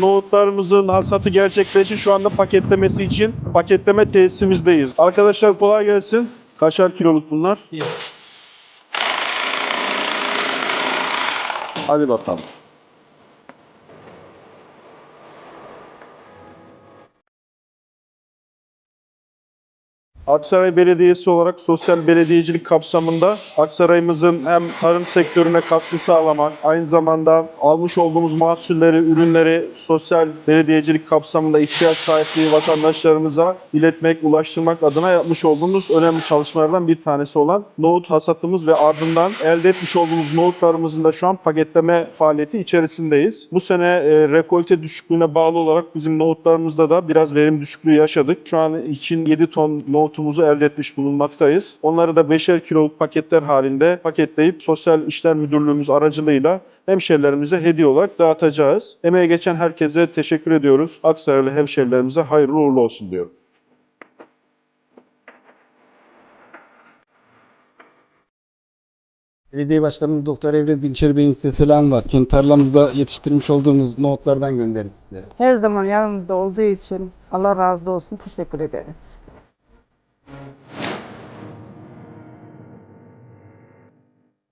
Nohutlarımızın hasatı gerçekleşti. Şu anda paketlemesi için paketleme tesisimizdeyiz. Arkadaşlar kolay gelsin. Kaçar kiloluk bunlar? Hadi bakalım. Aksaray Belediyesi olarak sosyal belediyecilik kapsamında Aksaray'ımızın hem tarım sektörüne katkı sağlamak, aynı zamanda almış olduğumuz mahsulleri, ürünleri sosyal belediyecilik kapsamında ihtiyaç sahibi vatandaşlarımıza iletmek, ulaştırmak adına yapmış olduğumuz önemli çalışmalardan bir tanesi olan nohut hasatımız ve ardından elde etmiş olduğumuz nohutlarımızın da şu an paketleme faaliyeti içerisindeyiz. Bu sene e, rekolte düşüklüğüne bağlı olarak bizim nohutlarımızda da biraz verim düşüklüğü yaşadık. Şu an için 7 ton nohutumuzu elde etmiş bulunmaktayız. Onları da 5'er kiloluk paketler halinde paketleyip Sosyal İşler Müdürlüğümüz aracılığıyla hemşerilerimize hediye olarak dağıtacağız. Emeğe geçen herkese teşekkür ediyoruz. Aksaraylı hemşerilerimize hayırlı uğurlu olsun diyorum. Belediye Başkanı Doktor Evret Dinçer Bey'in size selamı var. Kendi tarlamızda yetiştirmiş olduğumuz nohutlardan gönderdik size. Her zaman yanımızda olduğu için Allah razı olsun. Teşekkür ederim.